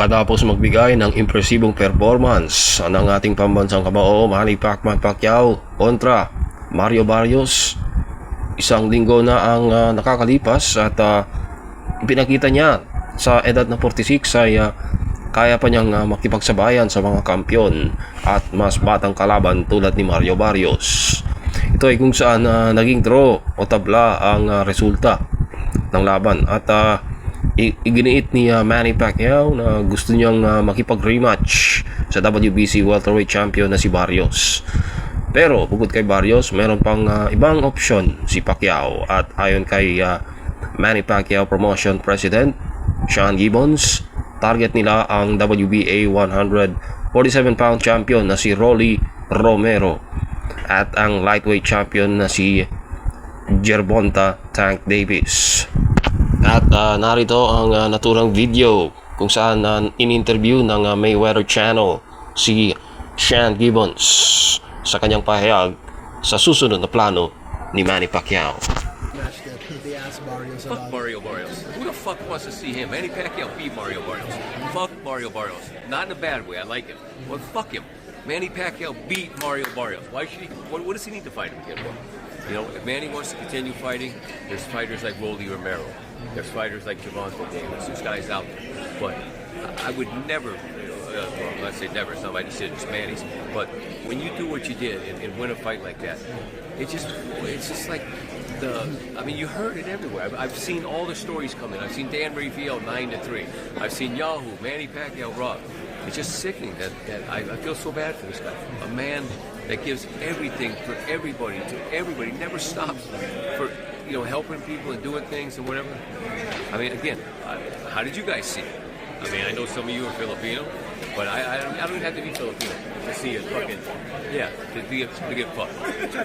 Pagkatapos magbigay ng impresibong performance ng ating pambansang kabao Manny Pacman Pacquiao kontra Mario Barrios, isang linggo na ang ah, nakakalipas at ah, pinakita niya sa edad na 46 ay ah, kaya pa niyang ah, makipagsabayan sa mga kampyon at mas batang kalaban tulad ni Mario Barrios. Ito ay kung saan ah, naging draw o tabla ang ah, resulta ng laban at i- iginiit ni ah, Manny Pacquiao na gusto niyang ah, makipag-rematch sa WBC welterweight champion na si Barrios. Pero bukod kay Barrios, meron pang ah, ibang option si Pacquiao at ayon kay ah, Manny Pacquiao Promotion President Sean Gibbons, target nila ang WBA 147 pound champion na si Rolly Romero at ang lightweight champion na si Gervonta Tank Davis. At ah, narito ang ah, naturang video kung saan uh, in-interview ng ah, Mayweather Channel si Sean Gibbons sa kanyang pahayag sa susunod na plano ni Manny Pacquiao. Fuck. Mario Barrios. Who the fuck wants to see him? Manny Pacquiao beat Mario Barrios. Fuck Mario Barrios. Not in a bad way. I like him. But fuck him. Manny Pacquiao beat Mario Barrios. Why should he? What, what does he need to fight him again for? You know, if Manny wants to continue fighting, there's fighters like Rolly Romero. There's fighters like Javante Davis. There's guys out there. But I would never. Well, let's say never. It's not my decision. It's Manny's. But when you do what you did and, and win a fight like that, it just it's just like the I mean you heard it everywhere. I've, I've seen all the stories come in. I've seen Dan Rafael nine to three. I've seen Yahoo, Manny Pacquiao, Rock. It's just sickening that, that I, I feel so bad for this guy. A man that gives everything for everybody to everybody, never stops for you know helping people and doing things and whatever. I mean, again, how did you guys see it? I mean, I know some of you are Filipino, but I, I, don't, I don't have to be Filipino to see it fucking, yeah, to, be, to get fucked.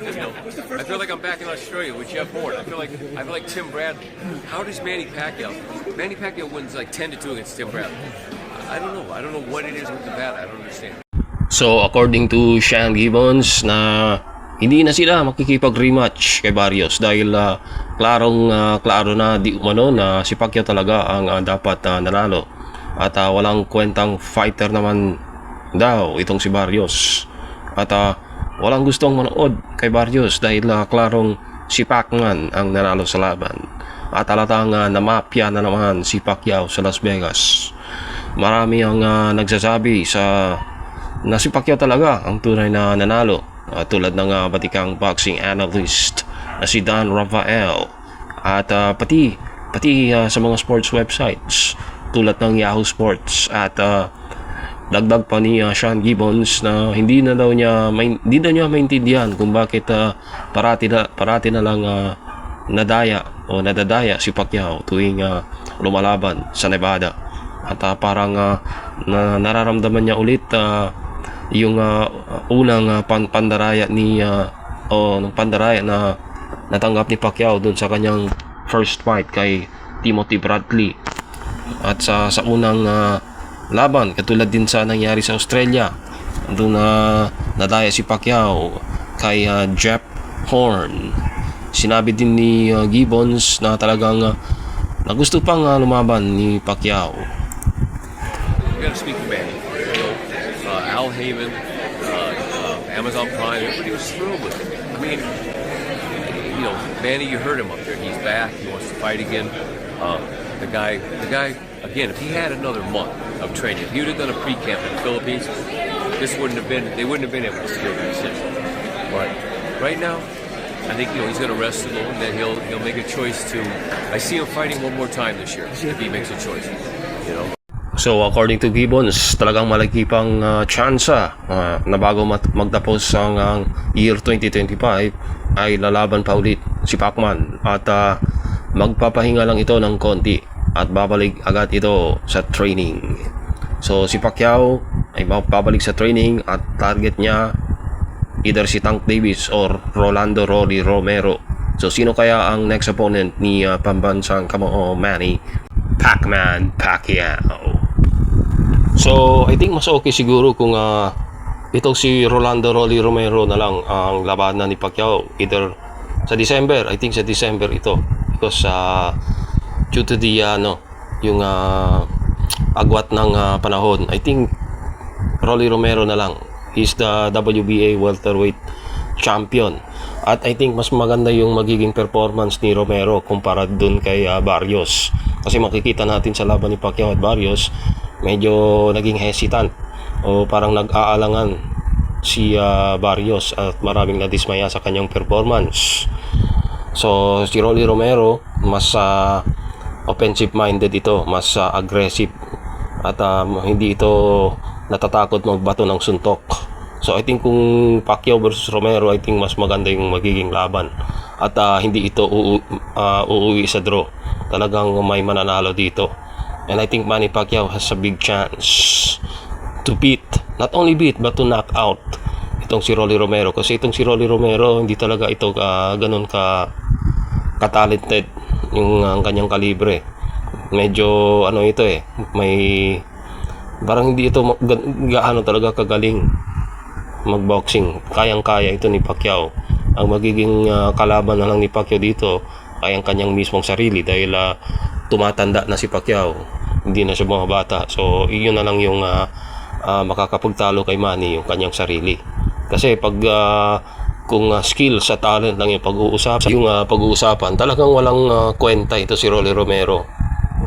You know, I feel like I'm back in Australia with Jeff Horn. I feel like I feel like Tim Bradley. How does Manny Pacquiao? Manny Pacquiao wins like 10 to 2 against Tim Bradley. I don't know. I don't know what it is with the bat. I don't understand. So according to Sean Gibbons na hindi na sila makikipag-rematch kay Barrios dahil ah, klarong ah, klaro na di umano na si Pacquiao talaga ang ah, dapat ah, nanalo. At ah, walang kwentang fighter naman daw itong si Barrios. At ah, walang gustong manood kay Barrios dahil ah, klarong si Pacman ang nanalo sa laban. At halatang uh, namapya na naman si Pacquiao sa Las Vegas. Marami ang ah, nagsasabi sa na si Pacquiao talaga ang tunay na nanalo. Ah, tulad ng ah, batikang boxing analyst na si Dan Rafael. At ah, pati pati ah, sa mga sports websites tulad ng Yahoo Sports at ah, dagdag pa ni ah, Sean Gibbons na hindi na daw niya main, hindi na niya maintindihan kung bakit ah, parati na parati na lang ah, nadaya o nadadaya si Pacquiao tuwing ah, lumalaban sa Nevada. At ah, parang ah, na, nararamdaman niya ulit ah, yung ah, unang ah, pan pandaraya ni ah, o ng pandaraya na natanggap ni Pacquiao doon sa kanyang first fight kay Timothy Bradley. At sa sa unang ah, laban katulad din sa nangyari sa Australia doon na nadaya si Pacquiao kay ah, Jeff Horn. Sinabi din ni ah, Gibbons na talagang ah, na pang ah, lumaban ni Pacquiao Heyman, uh, Amazon Prime, everybody was thrilled with it. I mean, you know, Manny, you heard him up there. He's back. He wants to fight again. Um, the guy, the guy, again, if he had another month of training, if he would have done a pre-camp in the Philippines, this wouldn't have been, they wouldn't have been able to steal the decision. But right now, I think you know he's going to rest a little, and then he'll he'll make a choice to. I see him fighting one more time this year if he makes a choice. You know. So according to Gibbons, talagang malaki pang uh, tsansa ah, na bago magtapos ang, ang year 2025 ay lalaban pa ulit si Pacman at ah, magpapahinga lang ito ng konti at babalik agad ito sa training. So si Pacquiao ay babalik sa training at target niya either si Tank Davis or Rolando Rolly Romero. So sino kaya ang next opponent ni ah, pambansang kamao Manny Pacman Pacquiao? So, I think mas okay siguro kung ah, itong si Rolando Rolly Romero na lang ang labanan ni Pacquiao either sa December, I think sa December ito because uh, due to the ano, yung ah, agwat ng ah, panahon. I think Rolly Romero na lang. He's the WBA welterweight champion. At I think mas maganda yung magiging performance ni Romero kumpara dun kay ah, Barrios. Kasi makikita natin sa laban ni Pacquiao at Barrios, medyo naging hesitant o parang nag-aalangan si ah, Barrios at maraming nadismaya sa kanyang performance. So si Rolly Romero mas ah, offensive minded ito, mas ah, aggressive at ah, hindi ito natatakot magbato ng suntok. So I think kung Pacquiao versus Romero, I think mas maganda yung magiging laban. At ah, hindi ito uu, ah, uuwi sa draw. Talagang may mananalo dito. And I think Manny Pacquiao has a big chance to beat, not only beat, but to knock out itong si Rolly Romero. Kasi itong si Rolly Romero, hindi talaga ito ah, ganun ka katalented yung ang kanyang kalibre. Medyo ano ito eh, may parang hindi ito gaano talaga kagaling magboxing. Kayang-kaya ito ni Pacquiao. Ang magiging ah, kalaban na lang ni Pacquiao dito ay ang kanyang mismong sarili dahil ah, tumatanda na si Pacquiao. Hindi na siya mga bata. So, iyon na lang yung ah, ah, makakapagtalo kay Manny, yung kanyang sarili. Kasi pag ah, kung ah, skill sa talent lang yung pag-uusapan, yung ah, pag-uusapan, talagang walang ah, kwenta ito si Rolly Romero.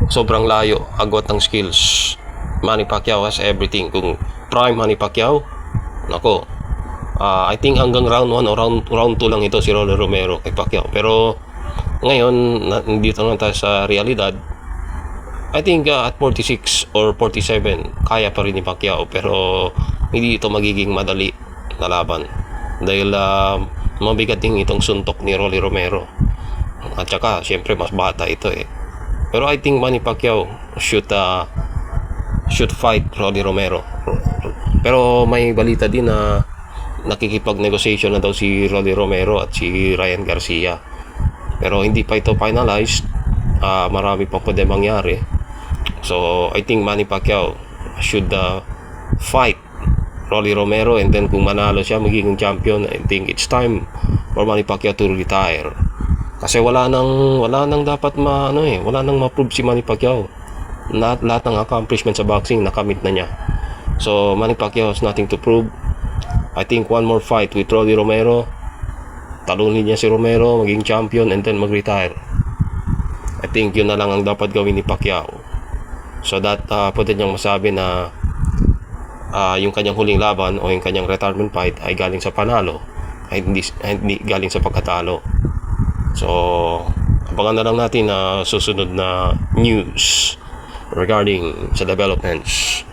Sobrang layo, agwat ng skills. Manny Pacquiao has everything. Kung prime Manny Pacquiao, nako, ah, I think hanggang round 1 o round 2 lang ito si Rolly Romero kay Pacquiao. Pero ngayon, na, dito naman tayo sa realidad, I think uh, at 46 or 47, kaya pa rin ni Pacquiao. Pero hindi ito magiging madali na laban. Dahil uh, mabigat din itong suntok ni Rolly Romero. At saka, syempre, mas bata ito eh. Pero I think Manny Pacquiao should uh, should fight Rolly Romero. Pero may balita din na nakikipag-negotiation na daw si Rolly Romero at si Ryan Garcia. Pero hindi pa ito finalized. Ah, marami pang pwede mangyari. So, I think Manny Pacquiao should uh, fight Rolly Romero and then kung manalo siya magiging champion, I think it's time for Manny Pacquiao to retire. Kasi wala nang wala nang dapat ma ano eh, wala nang ma-prove si Manny Pacquiao. Lahat, lahat ng accomplishment sa boxing nakamit na niya. So Manny Pacquiao has nothing to prove. I think one more fight with Rolly Romero. Talunin niya si Romero, maging champion and then mag-retire. I think yun na lang ang dapat gawin ni Pacquiao. So that uh, pwede niyang masabi na ah, yung kanyang huling laban o yung kanyang retirement fight ay galing sa panalo ay hindi, ay hindi galing sa pagkatalo. So, abangan na lang natin na susunod na news regarding sa developments.